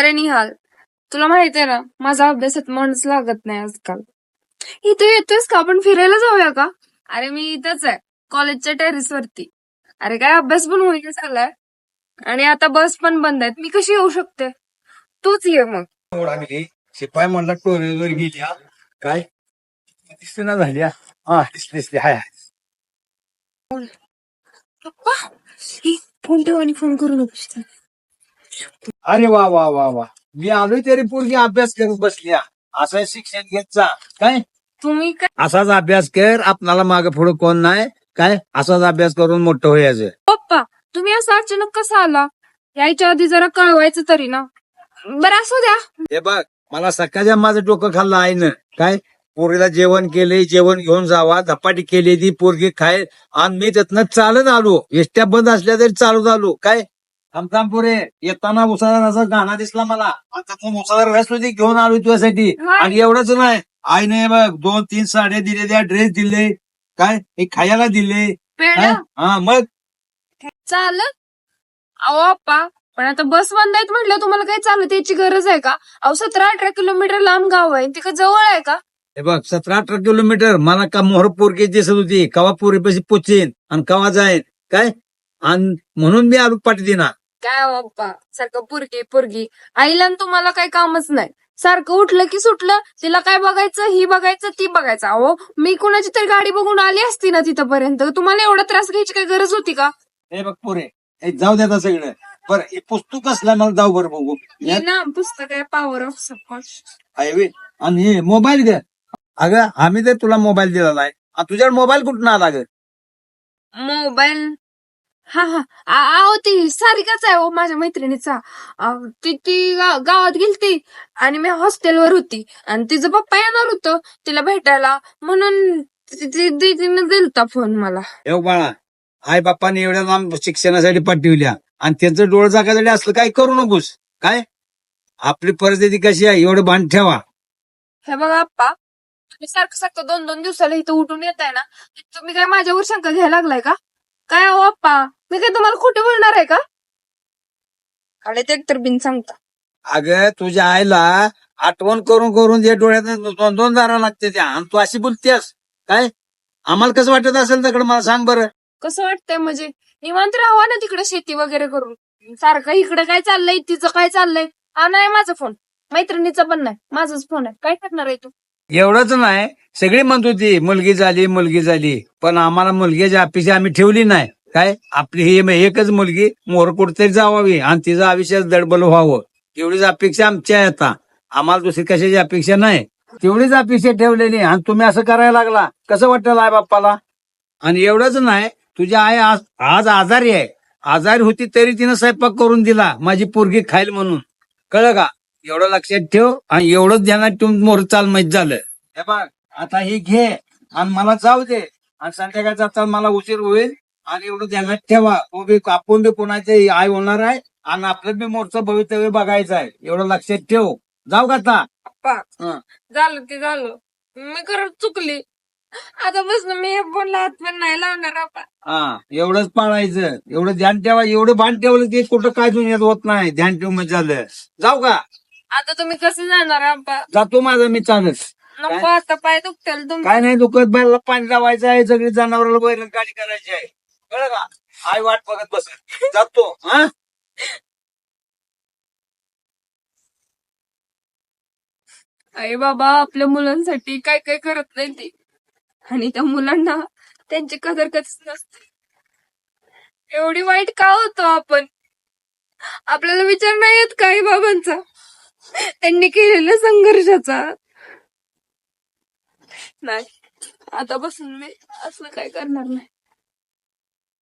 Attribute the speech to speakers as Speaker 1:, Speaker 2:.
Speaker 1: अरे निहाल तुला माहिती आहे ना माझा अभ्यासात मनच लागत नाही आजकाल. इथे येतोयस का? आपण फिरायला जाऊया का? अरे मी इथंच आहे कॉलेजच्या टेरेस वरती. अरे काय अभ्यास पण होईना झालाय. आणि आता बस पण बंद आहेत. मी कशी येऊ शकते? तूच ये मग.
Speaker 2: लागली शिपाई म्हणला टोरेवर गेली हा. काय? दिसते ना झाली हा. दिसली दिसली हाय.
Speaker 1: पप्पा फोन ठेव आणि फोन करू नको
Speaker 2: अरे वा वा वा वा. मी आलोय तरी पोरगी अभ्यास करत बसली. हा. असं शिक्षण घेत जा. काय?
Speaker 1: तुम्ही काय
Speaker 2: असाच अभ्यास कर. आपणाला मागे पुढे कोण नाही. काय? असाच अभ्यास करून मोठं व्हायचं.
Speaker 1: पप्पा तुम्ही असं अचानक कसा आला? यायच्या आधी जरा कळवायचं तरी ना. बरं असू द्या.
Speaker 2: हे बघ मला सकाळच्या माझं डोकं खाल्लं आहे ना काय? पोरीला जेवण केले जेवण घेऊन जावा. धपाटी केली ती पोरगी खाय. आणि मी त्यातनं चालत आलो. एसट्या बंद असल्या तरी चालत आलो काय? थांबतामपुरे येताना असा गाणा दिसला मला. आता तो उसाचा रस होती घेऊन आलो तुझ्यासाठी. आणि एवढंच नाही. आईने बघ दोन तीन साड्या दिले त्या ड्रेस दिले. काय? हे खायला दिले. काय? हा? मग?
Speaker 1: चालत अहो अप्पा पण आता बस बंद आहेत म्हटलं तुम्हाला काही चालत याची गरज आहे का? अहो सतरा अठरा किलोमीटर लांब गाव आहे. तिकडे जवळ आहे का?
Speaker 2: हे बघ सतरा अठरा किलोमीटर. मला का मोहर पोरगी दिसत होती? कवा पोरीपाशी पोचीन? आणि कवा जाईन? काय? आणि म्हणून मी आलो पाठी दिना
Speaker 1: काय अहो अप्पा सारखं पुरगी पुरगी. आईला न तुम्हाला काही कामच नाही. सारखं उठलं की सुटलं तिला काय बघायचं ही बघायचं ती बघायचं. अहो मी कुणाची तरी गाडी बघून आली असती ना तिथपर्यंत. तुम्हाला एवढा त्रास घ्यायची काही गरज होती का?
Speaker 2: हे बघ पोरे हे जाऊ द्या आता सगळं. बरं हे पुस्तक असलं मला जाऊ बरं बघू.
Speaker 1: हे ना पुस्तक आहे पॉवर ऑफ सपोज
Speaker 2: आहे व्हय. आणि हे मोबाईल घ्या अगं आम्ही तर तुला मोबाईल दिला नाही. तुझ्यावर मोबाईल कुठून आला ग?
Speaker 1: मोबाईल हा हा. आ- अहो ती सारिकाच आहे हो माझ्या मैत्रिणीचा. ती ती गा- गावात गेलती आणि मी हॉस्टेलवर होती. आणि तिचं पप्पा येणार होतं तिला भेटायला. म्हणून ती- ती- ती- तिने दिलता फोन मला.
Speaker 2: हे बाळा. आई बाप्पाने एवढ्या लांब शिक्षणासाठी पाठवल्या. आणि त्यांचं डोळ जागासाठी असलं काय करू नकोस? काय? आपली परिस्थिती कशी आहे? एवढं भान ठेवा.
Speaker 1: हे बघा आप्पा. तुम्ही सारखं सारखं दोन दोन दिवसाला इथं उठून येत आहे ना? तुम्ही काय माझ्यावर शंका घ्यायला लागलाय का? काय अहो आप्पा? मी काय तुम्हाला खोटे बोलणार आहे का? काढे ते एकतर बिन सांगता.
Speaker 2: अगं तुझ्या आईला आठवण करून करून जे डोळ्यात दोन दोन दारा लागते त्या आणि तू अशी बोलतेस. काय? आम्हाला कसं वाटत असेल तिकडे? मला सांग बरं.
Speaker 1: कसं वाटतंय म्हणजे? निवांत राहावा ना तिकडे शेती वगैरे करून. सारखं इकडे काय चाललंय? तिचं काय चाललंय? हा नाही माझा फोन मैत्रिणीचा पण नाही. माझाच फोन आहे. काय करणार आहे तू?
Speaker 2: एवढंच नाही. सगळी म्हणत होती मुलगी झाली मुलगी झाली. पण आम्हाला मुलगीच्या अपेक्षा आम्ही ठेवली नाही. काय? आपली ही एकच मुलगी मोर कुठतरी जावावी आणि तिचं आयुष्यात दडबल व्हावं. एवढीच अपेक्षा आमची आहे आता. आम्हाला दुसरी कशाची अपेक्षा नाही. तेवढीच अपेक्षा ठेवलेली आणि तुम्ही असं करायला लागला. कसं वाटतं आई बाप्पाला? आणि एवढंच नाही तुझी आई आज आज आजारी आहे. आजारी होती तरी तिनं स्वयंपाक करून दिला माझी पोरगी खाईल म्हणून. कळलं का? एवढं लक्षात ठेव आणि एवढंच ध्यानात ठेवून मोर चाल माहीत झालं. हे बघ आता हे घे आणि मला जाऊ दे. आणि संध्याकाळी जाता मला उशीर होईल आणि एवढं ध्यानात ठेवा. बी आपण बी कोणाचे आई होणार आहे आणि आपलं बी मोरचं भवितव्य बघायचं आहे. एवढं लक्षात ठेव. जाऊ का आता?
Speaker 1: पप्पा
Speaker 2: हं.
Speaker 1: झालं ते झालं. मी खरंच चुकली. आता बसून मी हे फोनला हात पण नाही लावणार
Speaker 2: हा एवढंच पाळायचं. एवढं ध्यान ठेवा. एवढं भान ठेवलं की कुठं काय दुनियात होत नाही. ध्यान ठेव म्हणजे झालं. जाऊ का?
Speaker 1: आता तुम्ही कसे जाणार
Speaker 2: जातो माझा मी चालत.
Speaker 1: नको आता पाय दुखतील तुम
Speaker 2: काय नाही दुखत बैला पाणी लावायचं आहे सगळी जनावराला बैल गाडी करायची आहे. कळलं का? आई वाट बघत बस जातो हा?
Speaker 1: आई बाबा आपल्या मुलांसाठी काय काय करत नाही ते. आणि त्या मुलांना त्यांची कदर कधीच नसते. एवढी वाईट का होतो आपण? आपल्याला विचार नाही येत काही बाबांचा? त्यांनी केलेल्या संघर्षाचा. नाही. आता बसून मी असं काय करणार नाही.